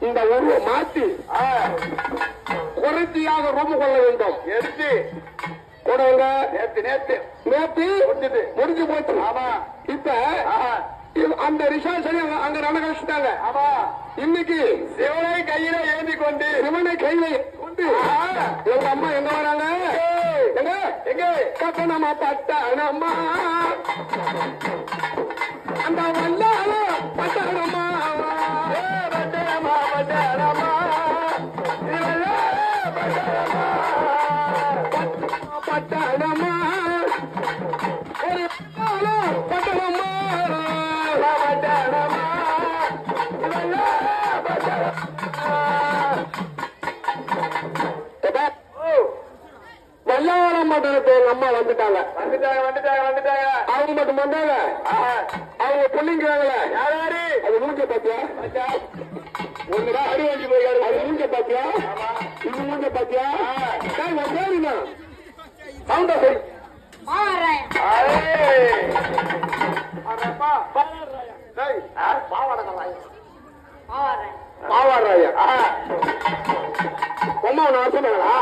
இந்த உருவம் மாத்தி குறைச்சியாக ரூம் கொள்ள வேண்டும். எடுத்து கூடவங்க நேத்து நேத்து. நேத்து முடிஞ்சது. முடிஞ்சு போச்சு. ஆமா. இப்ப அந்த ரிசர்வேஷன் அங்க நடக்க வச்சுட்டாங்க. ஆமா. இன்னைக்கு சிவனை கையில ஏந்தி கொண்டு. சிவனை கையில கொண்டு எங்க அம்மா எங்க வராங்க? எங்க? எங்க? கட்டணமா பட்டணமா அந்த ஏ, பட்டணமா, பட்டணமா. ஒரு பட்டணமா பட்டணமா. பட்டணத்தை எங்க அம்மா வந்துட்டாங்க வந்துட்டாங்க வந்துட்டாங்க வந்துட்டாங்க அவங்க மட்டும் வந்தாங்க அவங்க பிள்ளைங்கிறாங்களே யார் அது மூஞ்ச பாத்தியா ஒண்ணுடா அடி வாங்கி போய் அது மூஞ்ச பாத்தியா? இது மூஞ்ச பாத்தியா? சரிண்ணா சவுண்டா சரி பாவாடுறாயா அம்மா ஒன்னு சொல்லுங்களா